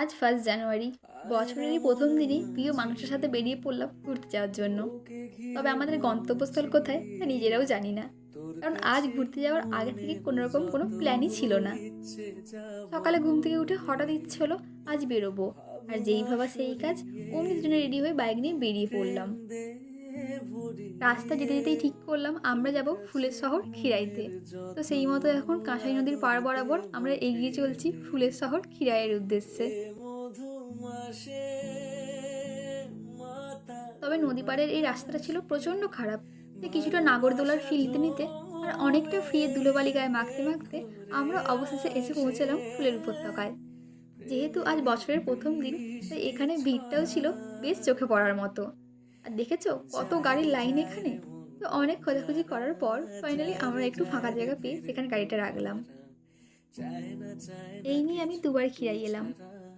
আজ first January বছরেরই প্রথম দিনই প্রিয় মানুষের সাথে বেরিয়ে পড়লাম ঘুরতে যাওয়ার জন্য। তবে আমাদের গন্তব্যস্থল কোথায় তা নিজেরাও জানি না। কারণ আজ ঘুরতে যাওয়ার আগে থেকে কোনো রকম কোনো প্ল্যানই ছিল না। সকালে ঘুম থেকে উঠে হঠাৎ ইচ্ছে হলো আজ বেরোবো। আর যেই ভাবা সেই কাজ, অমনি দুজনে রেডি হয়ে বাইক নিয়ে বেরিয়ে পড়লাম। রাস্তা যেতে যেতেই ঠিক করলাম, আমরা যাব ফুলের শহর খিরাইতে। তো সেই মতো এখন কাঁসাই নদীর পার বরাবর আমরা এগিয়ে চলছি ফুলের শহর খিরাইয়ের উদ্দেশ্যে। তবে নদী পাড়ের এই রাস্তাটা ছিল প্রচণ্ড খারাপ। কিছুটা নাগরদোলার ফিল নিতে নিতে আর অনেকটা ফ্রিয়ে ধুলোবালি গায়ে মাখতে মাখতে আমরা অবশেষে এসে পৌঁছালাম ফুলের উপত্যকায়। যেহেতু আজ বছরের প্রথম দিন, তাই এখানে ভিড়টাও ছিল বেশ চোখে পড়ার মতো। আর দেখেছ কত গাড়ির লাইন এখানে? তো অনেক খোঁজাখুঁজি করার পর ফাইনালি আমরা একটু ফাঁকা জায়গা পেয়ে সেখানে গাড়িটা রাখলাম। এই নিয়ে আমি দুবার খিরাই এলাম।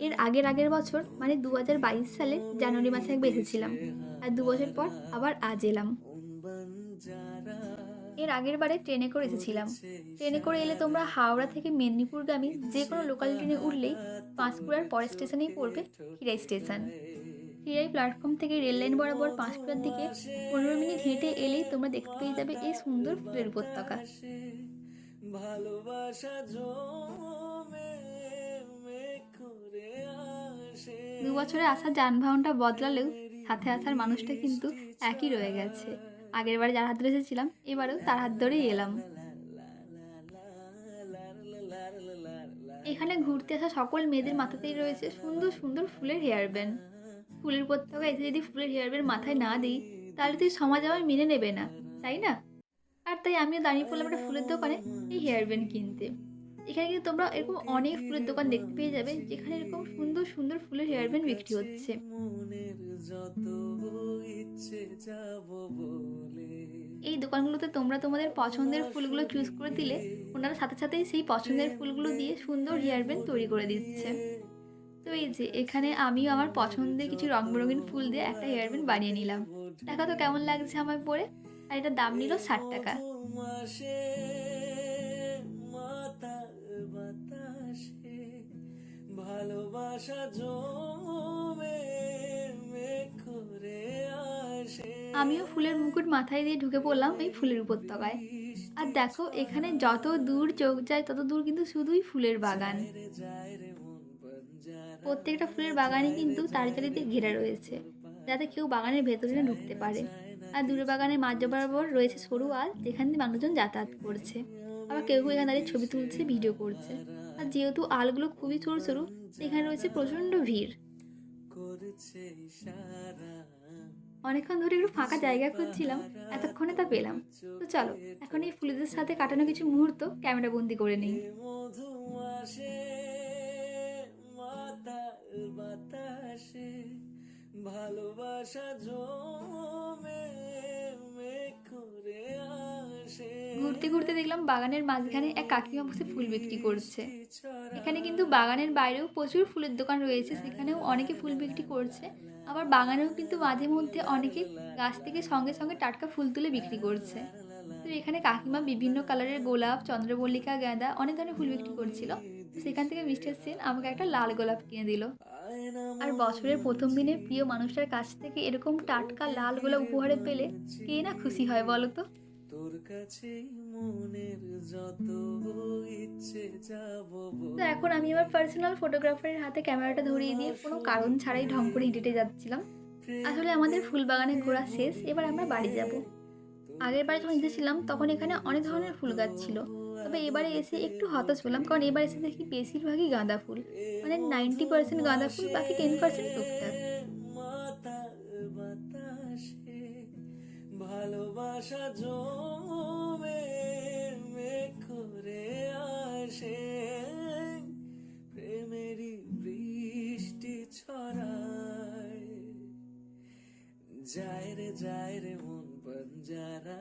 এর আগের আগের বছর মানে দু হাজার বাইশ সালে জানুয়ারি মাসে একবার এসেছিলাম আর দু বছর পর আবার আজ এলাম। এর আগের বারে ট্রেনে করে এসেছিলাম। ট্রেনে করে এলে তোমরা হাওড়া থেকে মেদিনীপুরগামী যে কোনো লোকাল ট্রেনে উঠলেই পাঁশকুড়ার পরের স্টেশনেই পড়বে খিরাই স্টেশন খিরাই প্ল্যাটফর্ম থেকে রেল লাইন বরাবর পাঁশকুড়ার দিকে পনেরো মিনিট হেঁটে এলেই তোমরা দেখতে পেয়ে যাবে এই সুন্দর ফুলের উপত্যকা। ভালোবাসা দু বছরে আসা যানবাহনটা বদলালেও সাথে আসার মানুষটা কিন্তু একই রয়ে গেছে। আগের বারে যার হাত ধরে এসেছিলাম এবারেও তার হাত ধরেই এলাম। এখানে ঘুরতে আসা সকল মেয়েদের মাথাতেই রয়েছে সুন্দর সুন্দর ফুলের হেয়ার ব্যান্ড। ফুলের উপত্যকা এসে যদি ফুলের হেয়ার ব্যান্ড মাথায় না দিই, তাহলে তুই সমাজ আমায় মেনে নেবে না, তাই না? আর তাই আমিও দাঁড়িয়ে পড়লাম একটা ফুলের দোকানে এই হেয়ার ব্যান্ড কিনতে। এখানে কিন্তু তোমরা এরকম অনেক ফুলের দোকান দেখতে পেয়ে যাবে, যেখানে এরকম সুন্দর সুন্দর ফুলের হেয়ার ব্যান্ড বিক্রি হচ্ছে। এই দোকানগুলোতে তোমরা তোমাদের পছন্দের ফুলগুলো চুজ করে দিলে, ওনারা সাথে সাথেই সেই পছন্দের ফুলগুলো দিয়ে সুন্দর হেয়ার ব্যান্ড তৈরি করে দিচ্ছে। তো এই যে, এখানে আমিও আমার পছন্দের কিছু রং বেরঙিন ফুল দিয়ে একটা হেয়ার ব্যান্ড বানিয়ে নিলাম। দেখা তো কেমন লাগছে আমার পরে আর এটার দাম নিল ষাট টাকা। ভালোবাসা আমিও ফুলের মুকুট মাথায় দিয়ে ঢুকে পড়লাম এই ফুলের উপত্যকায়। আর দেখো, এখানে যত দূর চোখ যায়, তত দূর কিন্তু শুধুই ফুলের বাগান। প্রত্যেকটা ফুলের বাগানই কিন্তু তারি দিয়ে ঘেরা রয়েছে, যাতে কেউ বাগানের ভেতরে ঢুকতে পারে। আর দূরে বাগানের মাঝ বরাবর রয়েছে সরু আল, যেখান দিয়ে মানুষজন যাতায়াত করছে। আবার কেউ কেউ এখানে দাঁড়িয়ে ছবি তুলছে, ভিডিও করছে। আর যেহেতু আলগুলো খুবই সরু সরু, এখানে রয়েছে প্রচণ্ড ভিড়। অনেকক্ষণ ধরে একটু ফাঁকা জায়গা খুঁজছিলাম, এতক্ষণে তা পেলাম। তো চলো, এখন এই ফুলেদের সাথে কাটানো কিছু মুহূর্ত ক্যামেরা বন্দি করে নিই। বাতাসে ভালোবাসা জমে করে আসে। ঘুরতে ঘুরতে দেখলাম বাগানের মাঝখানে এক কাকিমা বসে ফুল বিক্রি করছে। এখানে কিন্তু বাগানের বাইরেও প্রচুর ফুলের দোকান রয়েছে সেখানেও অনেকে ফুল বিক্রি করছে। আবার বাগানেও কিন্তু মাঝে মধ্যে অনেকে গাছ থেকে সঙ্গে সঙ্গে টাটকা ফুল তুলে বিক্রি করছে। তো এখানে কাকিমা বিভিন্ন কালারের গোলাপ চন্দ্রমল্লিকা গাঁদা অনেক ধরনের ফুল বিক্রি করছিল। সেখান থেকে মিস্টার সেন আমাকে একটা লাল গোলাপ কিনে দিল। আর বছরের প্রথম দিনে প্রিয় মানুষটার কাছ থেকে এরকম টাটকা লাল গোলাপ উপহারে পেলে কে না খুশি হয় বলো তো? তোর কাছেই মনের যত ইচ্ছে যাব তো এখন আমি আমার পার্সোনাল ফটোগ্রাফারের হাতে ক্যামেরাটা ধরিয়ে দিয়ে কোনো কারণ ছাড়াই ঢং করে হেঁটে যাচ্ছিলাম। আসলে আমাদের ফুল বাগানে ঘোরা শেষ এবার আমরা বাড়ি যাব। আগের বারে যখন এসেছিলাম তখন এখানে অনেক ধরনের ফুল গাছ ছিল। তবে এবারে এসে একটু হতাশ হলাম, কারণ এবার এসে দেখি বেশিরভাগই গাঁদা ফুল। মানে নাইনটি পার্সেন্ট গাঁদা ফুল, বাকি টেন পার্সেন্ট টুকটাক ভালোবাসা জমে করে আসে। যায় রে যায় রে মন বঞ্জারা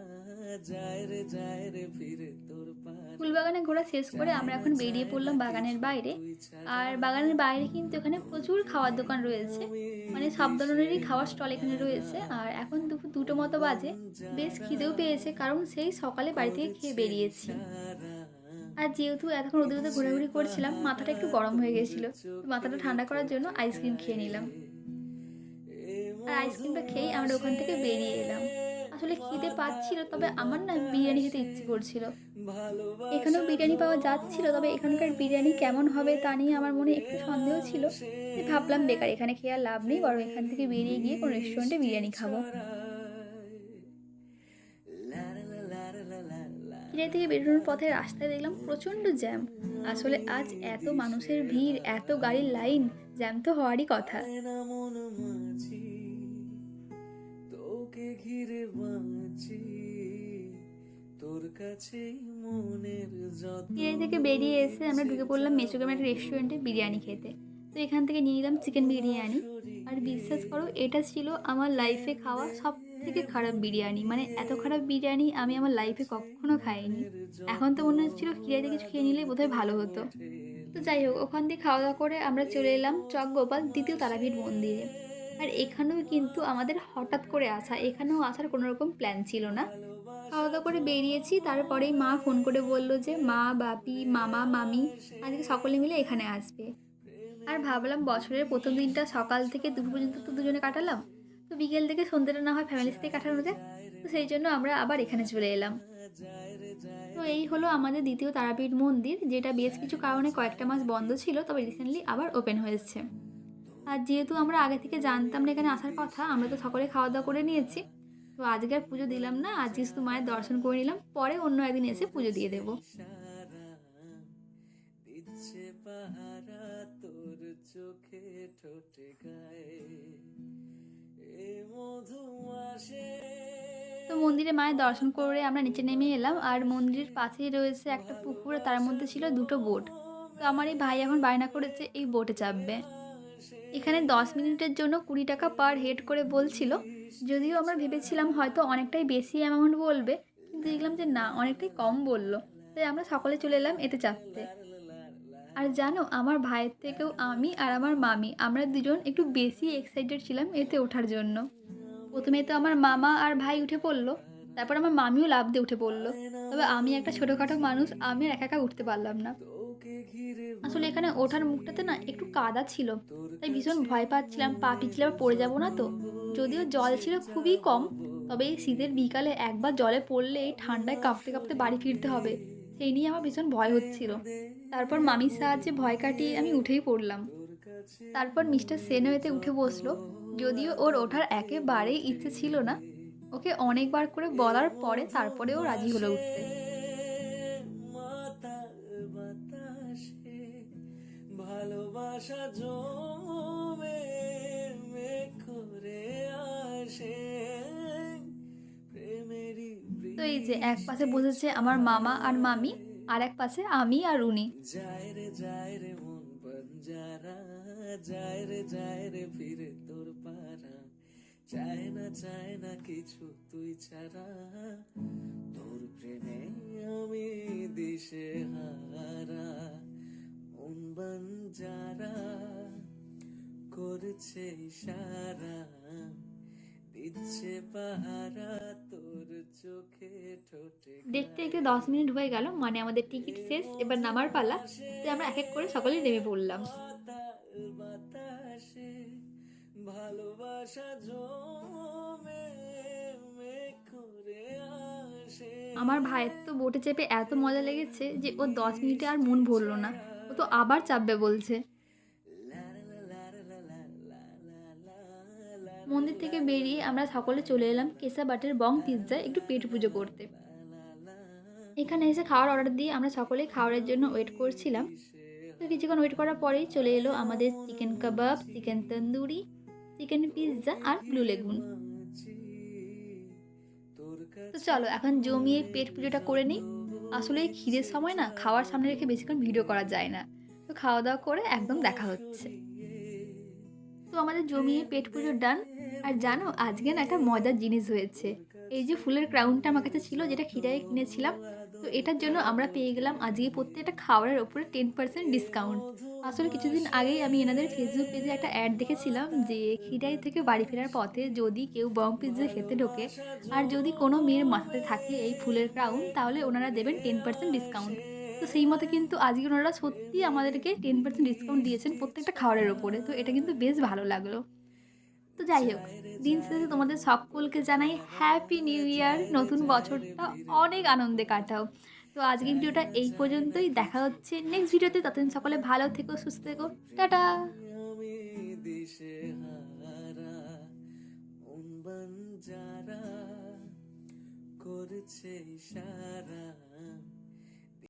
যায় রে যায় রে ফিরে তোর পার ঘোরা শেষ করে আমরা এখন বেরিয়ে পড়লাম বাগানের বাইরে। আর বাগানের বাইরে কিন্তু এখানে প্রচুর খাওয়ার দোকান রয়েছে। মানে সব ধরনেরই খাওয়ার স্টল এখানে রয়েছে। আর এখন দুপুর দুটো মতো বাজে। বেশ খিদেও পেয়েছে কারণ সেই সকালে বাড়ি থেকে খেয়ে বেরিয়েছি। আর যেহেতু এতক্ষণ রোদে রোদে ঘোরাঘুরি করছিলাম মাথাটা একটু গরম হয়ে গেছিল। মাথাটা ঠান্ডা করার জন্য আইসক্রিম খেয়ে নিলাম। আর আইসক্রিমটা খেয়েই আমরা ওখান থেকে বেরিয়ে এলাম। আসলে খিদে পাচ্ছিল, তবে আমার না বিরিয়ানি খেতে ইচ্ছে করছিল। এখানেও বিরিয়ানি পাওয়া যাচ্ছিল, তবে এখানকার বিরিয়ানি কেমন হবে তা নিয়ে আমার মনে একটু সন্দেহ ছিল। ভাবলাম, বেকার, এখানে খেয়ে আর লাভ নেই, বরং এখান থেকে বেরিয়ে গিয়ে কোনো রেস্টুরেন্টে বিরিয়ানি খাব। ফিরে থেকে বেরোনোর পথে রাস্তায় দেখলাম প্রচণ্ড জ্যাম। আসলে আজ এত মানুষের ভিড়, এত গাড়ির লাইন, জ্যাম তো হওয়ারই কথা। ফিরে থেকে বেরিয়ে এসে আমরা ঢুকে পড়লাম মেচোগ্রামের একটা রেস্টুরেন্টে বিরিয়ানি খেতে। তো এখান থেকে নিয়ে নিলাম চিকেন বিরিয়ানি। আর বিশ্বাস করো, এটা ছিল আমার লাইফে খাওয়া সব থেকে খারাপ বিরিয়ানি। মানে এত খারাপ বিরিয়ানি আমি আমার লাইফে কখনো খাইনি। এখন তো মনে হচ্ছিল খিরাইতে কিছু খেয়ে নিলে বোধহয় ভালো হতো। তো যাই হোক, ওখান থেকে খাওয়া দাওয়া করে আমরা চলে এলাম চক গোপাল দ্বিতীয় তারাপীঠ মন্দিরে। আর এখানেও কিন্তু আমাদের হঠাৎ করে আসা, এখানেও আসার কোনো রকম প্ল্যান ছিল না। খাওয়া দাওয়া করে বেরিয়েছি, তারপরেই মা ফোন করে বলল যে, মা, বাপি, মামা, মামি, আজকে সকলে মিলে এখানে আসবে। আর ভাবলাম বছরের প্রথম দিনটা সকাল থেকে দুপুর পর্যন্ত তো দুজনে কাটালাম। তো বিকেল থেকে সন্ধ্যেটা না হয় ফ্যামিলির সাথে কাটানো যায়। তো সেই জন্য আমরা আবার এখানে চলে এলাম। তো এই হলো আমাদের দ্বিতীয় তারাপীঠ মন্দির, যেটা বেশ কিছু কারণে কয়েকটা মাস বন্ধ ছিল, তবে রিসেন্টলি আবার ওপেন হয়েছে। আর যেহেতু আমরা আগে থেকে জানতাম না এখানে আসার কথা, আমরা তো সকলে খাওয়া দাওয়া করে নিয়েছি। তো আজকে আর পুজো দিলাম না, আজকে শুধু মায়ের দর্শন করে নিলাম, পরে অন্য একদিন এসে পুজো দিয়ে দেবো। তোর চোখে ঠোঁটে গায়ে তো মন্দিরে মায়ের দর্শন করে আমরা নিচে নেমে এলাম, আর মন্দিরের পাশেই রয়েছে একটা পুকুর, তার মধ্যে ছিল দুটো বোট। তো আমার এই ভাই এখন বায়না করেছে এই বোটে চাপবে। এখানে দশ মিনিটের জন্য কুড়ি টাকা পার হেড করে বলছিল যদিও আমরা ভেবেছিলাম হয়তো অনেকটাই বেশি অ্যামাউন্ট বলবে, কিন্তু দেখলাম যে না, অনেকটাই কম বলল। তাই আমরা সকলে চলে এলাম এতে চাপতে। আর জানো, আমার ভাইয়ের থেকেও আমি আর আমার মামি, আমরা দুজন একটু বেশি এক্সাইটেড ছিলাম এতে ওঠার জন্য। প্রথমে তো আমার মামা আর ভাই উঠে পড়ল, তারপর আমার মামিও লাভ দিয়ে উঠে পড়ল। তবে আমি একটা ছোটোখাটো মানুষ, আমি একা একা উঠতে পারলাম না। আসলে এখানে ওঠার মুখটাতে না একটু কাদা ছিল, তাই ভীষণ ভয় পাচ্ছিলাম, পা পিছলে পড়ে যাব না তো। যদিও জল ছিল খুবই কম, তবে এই শীতের বিকালে একবার জলে পড়লে এই ঠান্ডায় কাঁপতে কাঁপতে বাড়ি ফিরতে হবে। সেই নিয়ে আমার ভীষণ ভয় হচ্ছিল। তারপর মামির সাহায্যে ভয় কাটিয়ে আমি উঠেই পড়লাম। তারপর মিস্টার সেনও এতে উঠে বসল। যদিও ওর ওঠার একেবারেই ইচ্ছে ছিল না, ওকে অনেকবার করে বলার পরে তারপরেও রাজি হলো উঠতে। ভালোবাসা যে এক পাশে বসেছে আমার মামা আর মামি, আর এক পাশে আমি আর উনি চায় না চায় না কিছু তুই ছাড়া। তোর প্রেমে আমি দিশে হারা। মন বঞ্জারা করছে ইশারা। দিচ্ছে পাহারা তোর চোখে ঠোঁটে দেখতে দেখতে দশ মিনিট হয়ে গেল মানে আমাদের টিকিট শেষ এবার নামার পালা তো আমরা এক এক করে সকলে নেমে পড়লাম। বাতাসে ভালোবাসা জমে করে আসে। আমার ভাইয়ের তো বোটে চেপে এত মজা লেগেছে যে ও দশ মিনিটে আর মন ভরলো না ও তো আবার চাপবে বলছে। মন্দির থেকে বেরিয়ে আমরা সকলে চলে এলাম কেসাবাটের বং পিৎজায় একটু পেট পুজো করতে। এখানে এসে খাওয়ার অর্ডার দিয়ে আমরা সকলেই খাওয়ারের জন্য ওয়েট করছিলাম। তো কিছুক্ষণ ওয়েট করার পরেই চলে এলো আমাদের chicken kebab, chicken tandoori, chicken pizza আর ব্লু লেগুন তো চলো, এখন জমিয়ে পেট পুজোটা করে নিই। আসলে খিদের সময় না, খাওয়ার সামনে রেখে বেশিক্ষণ ভিডিও করা যায় না। তো খাওয়া দাওয়া করে একদম দেখা হচ্ছে। তো আমাদের জমিয়ে পেট পুজো ডান। আর জানো, আজকে না একটা মজার জিনিস হয়েছে। এই যে ফুলের ক্রাউনটা আমার কাছে ছিল, যেটা খিরায় কিনেছিলাম, তো এটার জন্য আমরা পেয়ে গেলাম আজকে প্রত্যেকটা খাবারের ওপরে টেন পার্সেন্ট ডিসকাউন্ট আসলে কিছুদিন আগেই আমি এনাদের ফেসবুক পেজে একটা অ্যাড দেখেছিলাম যে খিরাই থেকে বাড়ি ফেরার পথে যদি কেউ বং পিৎজা খেতে ঢোকে, আর যদি কোনো মেয়ের মাথাতে থাকে এই ফুলের ক্রাউন তাহলে ওনারা দেবেন টেন পার্সেন্ট ডিসকাউন্ট তো সেই মতো কিন্তু আজকে ওনারা সত্যি আমাদেরকে টেন পার্সেন্ট ডিসকাউন্ট দিয়েছেন প্রত্যেকটা খাবারের ওপরে তো এটা কিন্তু বেশ ভালো লাগল। তো যাই হোক, দিন শেষে তোমাদের সকলকে জানাই হ্যাপি নিউ ইয়ার নতুন বছরটা অনেক আনন্দে কাটাও। তো আজকের ভিডিওটা এই পর্যন্তই। দেখা হচ্ছে নেক্সট ভিডিওতে। ততদিন সকলে ভালো থেকো, সুস্থ থেকো। টাটা! বাঞ্জারা করছে ইশারা